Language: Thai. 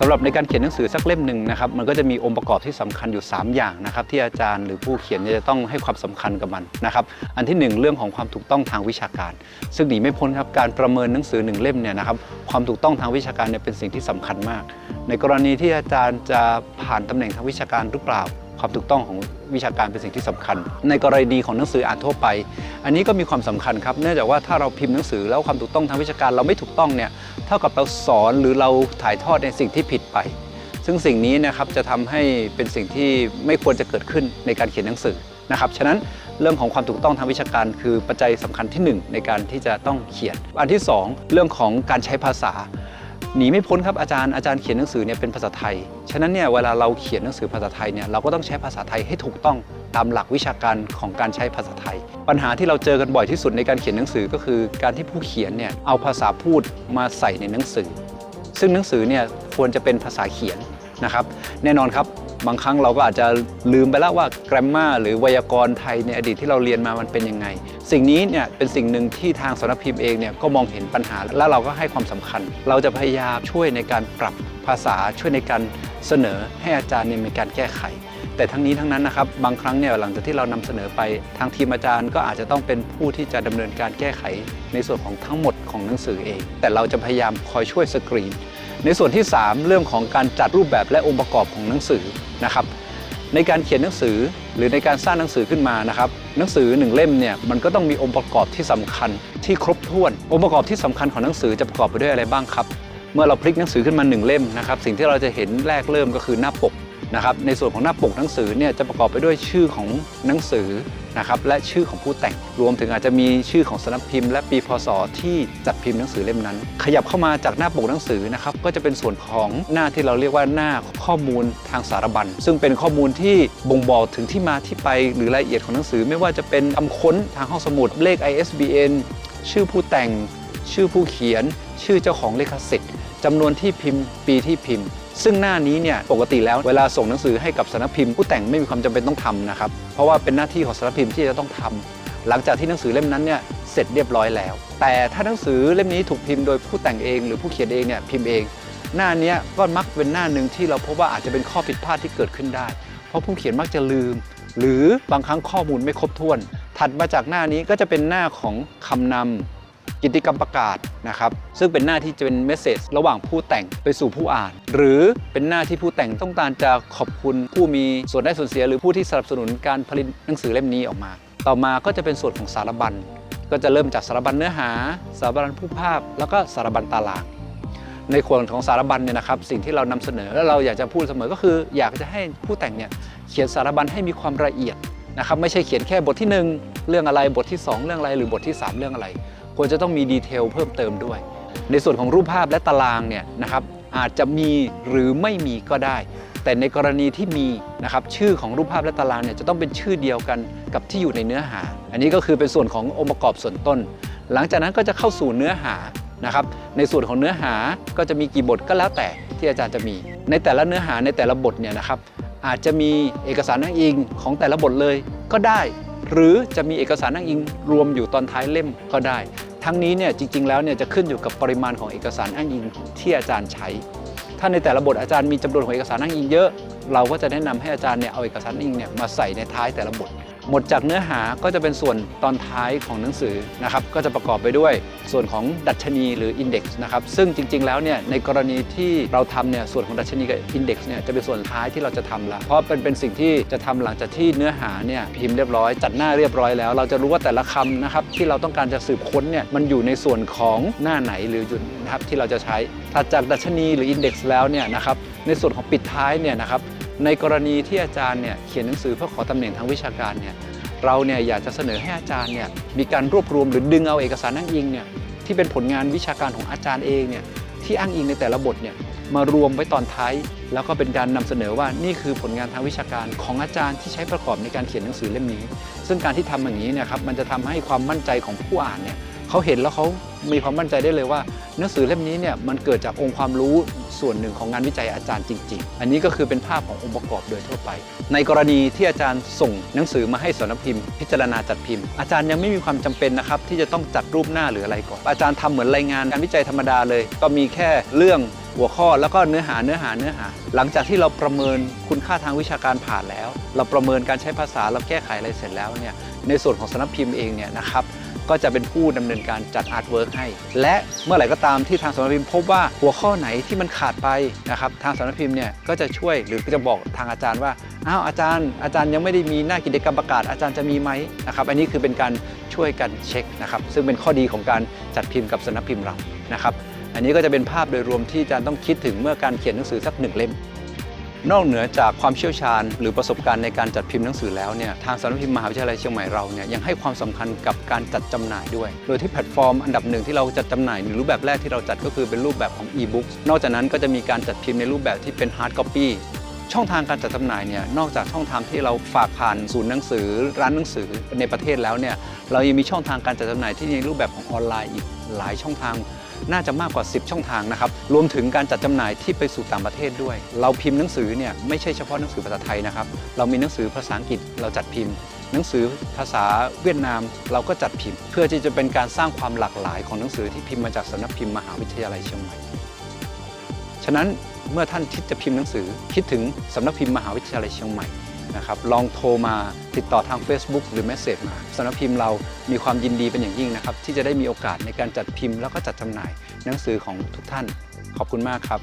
สำหรับในการเขียนหนังสือสักเล่มหนึ่งนะครับมันก็จะมีองค์ประกอบที่สำคัญอยู่ 3 อย่างนะครับที่อาจารย์หรือผู้เขียนจะต้องให้ความสำคัญกับมันนะครับอันที่หนึ่งเรื่องของความถูกต้องทางวิชาการ ซึ่งหนีไม่พ้นครับการประเมินหนังสือหนึ่งเล่มเนี่ยนะครับความถูกต้องทางวิชาการเนี่ยเป็นสิ่งที่สำคัญมาก ในกรณีที่อาจารย์จะผ่านตำแหน่งทางวิชาการหรือเปล่า ความถูกต้องของ วิชาการเป็นสิ่งที่สำคัญ ในกรณีของหนังสืออ่านทั่วไป อันนี้ก็มีความสำคัญครับเนื่องจากว่าถ้าเราพิมพ์หนังสือแล้วความถูกต้องทางวิชาการเราไม่ถูกต้องเนี่ยเท่ากับเราสอนหรือเราถ่ายทอดในสิ่งที่ผิดไป ซึ่งสิ่งนี้นะครับจะทำให้เป็นสิ่งที่ไม่ควรจะเกิดขึ้นในการเขียนหนังสือนะครับฉะนั้นเรื่องของความถูกต้องทางวิชาการคือปัจจัยสำคัญที่หนึ่งในการที่จะต้องเขียน อันที่สองเรื่องของการใช้ภาษา หนีไม่พ้นครับอาจารย์อาจารย์เขียนหนังสือเนี่ยเป็นภาษาไทย ฉะนั้นเนี่ยเวลาเราเขียนหนังสือภาษาไทยเนี่ยเราก็ต้องใช้ภาษาไทยให้ถูกต้องตามหลักวิชาการของการใช้ภาษาไทย ปัญหาที่เราเจอกันบ่อยที่สุดในการเขียนหนังสือก็คือการที่ผู้เขียนเนี่ยเอาภาษาพูดมาใส่ในหนังสือ ซึ่งหนังสือเนี่ยควรจะเป็นภาษาเขียนนะครับ แน่นอนครับ บางครั้งเราก็อาจจะลืมไปแล้วว่า grammar หรือไวยากรณ์ไทยในอดีตที่เราเรียนมามันเป็นยังไง สิ่งนี้เนี่ยเป็นสิ่งหนึ่งที่ทางสำนักพิมพ์เองเนี่ยก็มองเห็นปัญหา และเราก็ให้ความสำคัญ เราจะพยายามช่วยในการปรับภาษาช่วยในการเสนอให้อาจารย์เนี่ยมีการแก้ไข แต่ทั้งนี้ทั้งนั้นนะครับบางครั้งเนี่ยหลังจากที่เรานำเสนอไปทางทีมอาจารย์ก็อาจจะต้องเป็นผู้ที่จะดำเนินการแก้ไขในส่วนของทั้งหมดของหนังสือเอง แต่เราจะพยายามคอยช่วยสกรีน ในส่วนที่ 3 เรื่องของการจัดรูปแบบและองค์ประกอบของหนังสือนะครับในการเขียนหนังสือหรือในการสร้างหนังสือขึ้นมานะครับหนังสือหนึ่งเล่มเนี่ยมันก็ต้องมีองค์ประกอบที่สำคัญที่ครบถ้วน องค์ประกอบที่สำคัญของหนังสือจะประกอบไปด้วยอะไรบ้างครับ เมื่อเราพลิกหนังสือขึ้นมาหนึ่งเล่มนะครับสิ่งที่เราจะเห็นแรกเริ่มก็คือหน้าปก นะครับในส่วนของหน้าปกหนังสือเนี่ยจะประกอบไปด้วยชื่อของหนังสือนะครับและชื่อของผู้แต่งรวมถึงอาจจะมีชื่อของสำนักพิมพ์ และปีพศที่จัดพิมพ์หนังสือเล่มนั้น ขยับเข้ามาจากหน้าปกหนังสือนะครับก็จะเป็นส่วนของหน้าที่เราเรียกว่าหน้าข้อมูลทางสารบัญ ซึ่งเป็นข้อมูลที่บ่งบอกถึงที่มาที่ไปหรือรายละเอียดของหนังสือ ไม่ว่าจะเป็นคำค้นทางห้องสมุดเลข ISBN ชื่อผู้แต่ง ชื่อผู้เขียน ชื่อเจ้าของลิขสิทธิ์จำนวนที่พิมพ์ ปีที่พิมพ์ ซึ่งหน้านี้เนี่ยปกติแล้วเวลาส่งหนังสือให้กับสำนักพิมพ์ผู้แต่งไม่มีความจำเป็นต้องทำนะครับเพราะว่าเป็นหน้าที่ของสำนักพิมพ์ที่จะต้องทำหลังจากที่หนังสือเล่มนั้นเนี่ยเสร็จเรียบร้อยแล้ว แต่ถ้าหนังสือเล่มนี้ถูกพิมพ์โดยผู้แต่งเอง หรือผู้เขียนเองเนี่ยพิมพ์เอง หน้านี้ก็มักเป็นหน้าหนึ่งที่เราพบว่าอาจจะเป็นข้อผิดพลาดที่เกิดขึ้นได้ เพราะผู้เขียนมักจะลืม หรือบางครั้งข้อมูลไม่ครบถ้วน ถัดมาจากหน้านี้ก็จะเป็นหน้าของคำนำ กิจกรรมประกาศนะครับซึ่งเป็นหน้าที่จะเป็นเมสเซจระหว่างผู้แต่งไปสู่ผู้อ่าน หรือเป็นหน้าที่ผู้แต่งต้องการจะขอบคุณผู้มีส่วนได้ส่วนเสีย หรือผู้ที่สนับสนุนการผลิตหนังสือเล่มนี้ออกมา ต่อมาก็จะเป็นส่วนของสารบัญ ก็จะเริ่มจากสารบัญเนื้อหา สารบัญผู้ภาพ แล้วก็สารบัญตารางในส่วนของสารบัญเนี่ยนะครับสิ่งที่เรานำเสนอและเราอยากจะพูดเสมอก็คือ อยากจะให้ผู้แต่งเนี่ยเขียนสารบัญให้มีความละเอียดนะครับไม่ใช่เขียนแค่บทที่หนึ่งเรื่องอะไรบทที่สองเรื่องอะไรหรือบทที่สามเรื่องอะไร ควรจะต้องมีดีเทลเพิ่มเติมด้วย ในส่วนของรูปภาพและตารางเนี่ยนะครับอาจจะมีหรือไม่มีก็ได้ แต่ในกรณีที่มีนะครับชื่อของรูปภาพและตารางเนี่ยจะต้องเป็นชื่อเดียวกันกับที่อยู่ในเนื้อหา อันนี้ก็คือเป็นส่วนขององค์ประกอบส่วนต้น หลังจากนั้นก็จะเข้าสู่เนื้อหานะครับในส่วนของเนื้อหาก็จะมีกี่บทก็แล้วแต่ที่อาจารย์จะมี ในแต่ละเนื้อหาในแต่ละบทเนี่ยนะครับอาจจะมีเอกสารอ้างอิงของแต่ละบทเลยก็ได้ หรือจะมีเอกสารอ้างอิงรวมอยู่ตอนท้ายเล่มก็ได้ ทั้งนี้เนี่ยจริงๆแล้วเนี่ยจะขึ้นอยู่กับปริมาณของเอกสารอ้างอิงที่อาจารย์ใช้ ถ้าในแต่ละบทอาจารย์มีจำนวนของเอกสารอ้างอิงเยอะ เราก็จะแนะนำให้อาจารย์เนี่ยเอาเอกสารอ้างอิงเนี่ยมาใส่ในท้ายแต่ละบท หมดจากเนื้อหาก็จะเป็นส่วนตอนท้ายของหนังสือนะครับก็จะประกอบไปด้วยส่วนของดัชนีหรืออินเด็กซ์นะครับซึ่งจริง ๆ แล้วเนี่ยในกรณีที่เราทำเนี่ยส่วนของดัชนีกับอินเด็กซ์เนี่ยจะเป็นส่วนท้ายที่เราจะทำละเพราะเป็นเป็นสิ่งที่จะทำหลังจากที่เนื้อหาเนี่ยพิมพ์เรียบร้อย จัดหน้าเรียบร้อยแล้ว เราจะรู้ว่าแต่ละคำนะครับที่เราต้องการจะสืบค้นเนี่ยมันอยู่ในส่วนของหน้าไหนหรือจุดนะครับที่เราจะใช้ถัดจากดัชนีหรืออินเด็กซ์แล้วเนี่ยนะครับในส่วนของปิดท้ายเนี่ยนะครับ ในกรณีที่อาจารย์เนี่ยเขียนหนังสือเพื่อขอตำแหน่งทางวิชาการเนี่ยเราเนี่ยอยากจะเสนอให้อาจารย์เนี่ยมีการรวบรวมหรือดึงเอาเอกสารอ้างอิงเนี่ยที่เป็นผลงานวิชาการของอาจารย์เองเนี่ยที่อ้างอิงในแต่ละบทเนี่ยมารวมไว้ตอนท้าย แล้วก็เป็นการนำเสนอว่านี่คือผลงานทางวิชาการของอาจารย์ที่ใช้ประกอบในการเขียนหนังสือเล่มนี้ ซึ่งการที่ทำอย่างนี้เนี่ยครับมันจะทำให้ความมั่นใจของผู้อ่านเนี่ย เขาเห็นแล้วเขามีความมั่นใจได้เลยว่า หนังสือเล่มนี้เนี่ยมันเกิดจากองค์ความรู้ส่วนหนึ่งของงานวิจัยอาจารย์จริง ๆ อันนี้ก็คือเป็นภาพขององค์ประกอบโดยทั่วไป ในกรณีที่อาจารย์ส่งหนังสือมาให้สำนักพิมพ์ พิจารณาจัดพิมพ์ อาจารย์ยังไม่มีความจำเป็นนะครับที่จะต้องจัดรูปหน้าหรืออะไรก่อน อาจารย์ทำเหมือนรายงานการวิจัยธรรมดาเลย ก็มีแค่เรื่องหัวข้อแล้วก็เนื้อหาเนื้อหาเนื้อหา หลังจากที่เราประเมินคุณค่าทางวิชาการผ่านแล้ว เราประเมินการใช้ภาษาเราแก้ไขอะไรเสร็จแล้วเนี่ยในส่วนของสำนักพิมพ์เองเนี่ยนะครับ ก็จะเป็นผู้ดำเนินการจัดอาร์ตเวิร์กให้ และเมื่อไหร่ก็ตามที่ทางสำนักพิมพ์พบว่าหัวข้อไหนที่มันขาดไปนะครับทางสำนักพิมพ์เนี่ยก็จะช่วยหรือจะบอกทางอาจารย์ว่าอ้าวอาจารย์อาจารย์ยังไม่ได้มีหน้ากิจกรรมประกาศอาจารย์จะมีไหมนะครับอันนี้คือเป็นการช่วยกันเช็คนะครับซึ่งเป็นข้อดีของการจัดพิมพ์กับสำนักพิมพ์เรานะครับอันนี้ก็จะเป็นภาพโดยรวมที่อาจารย์ต้องคิดถึงเมื่อการเขียนหนังสือสักหนึ่งเล่ม นอกเหนือจากความเชี่ยวชาญ หรือประสบการณ์ในการจัดพิมพ์หนังสือแล้วเนี่ยทางสำนักพิมพ์มหาวิทยาลัยเชียงใหม่เราเนี่ยยังให้ความสำคัญกับการจัดจำหน่ายด้วย โดยที่แพลตฟอร์มอันดับหนึ่งที่เราจัดจำหน่ายในรูปแบบแรกที่เราจัดก็คือเป็นรูปแบบของ e-book นอกจากนั้นก็จะมีการจัดพิมพ์ในรูปแบบที่เป็น hard copy ช่องทางการจัดจำหน่ายเนี่ยนอกจากช่องทางที่เราฝากผ่านศูนย์หนังสือ ร้านหนังสือในประเทศแล้วเนี่ยเรายังมีช่องทางการจัดจำหน่ายที่ในรูปแบบของออนไลน์อีกหลายช่องทาง น่าจะมากกว่า 10 ช่องทางนะครับ รวมถึงการจัดจำหน่ายที่ไปสู่ต่างประเทศด้วย เราพิมพ์หนังสือเนี่ยไม่ใช่เฉพาะหนังสือภาษาไทยนะครับ เรามีหนังสือภาษาอังกฤษเราจัดพิมพ์ หนังสือภาษาเวียดนามเราก็จัดพิมพ์ เพื่อที่จะเป็นการสร้างความหลากหลายของหนังสือที่พิมพ์มาจากสำนักพิมพ์มหาวิทยาลัยเชียงใหม่ ฉะนั้นเมื่อท่านคิดจะพิมพ์หนังสือคิดถึงสำนักพิมพ์มหาวิทยาลัยเชียงใหม่ นะครับลองโทรมาติดต่อทาง Facebook หรือเมสเซจมาสำนักพิมพ์เรามีความยินดีเป็นอย่างยิ่งนะครับ ที่จะได้มีโอกาสในการจัดพิมพ์แล้วก็จัดจำหน่ายหนังสือของทุกท่านขอบคุณมากครับ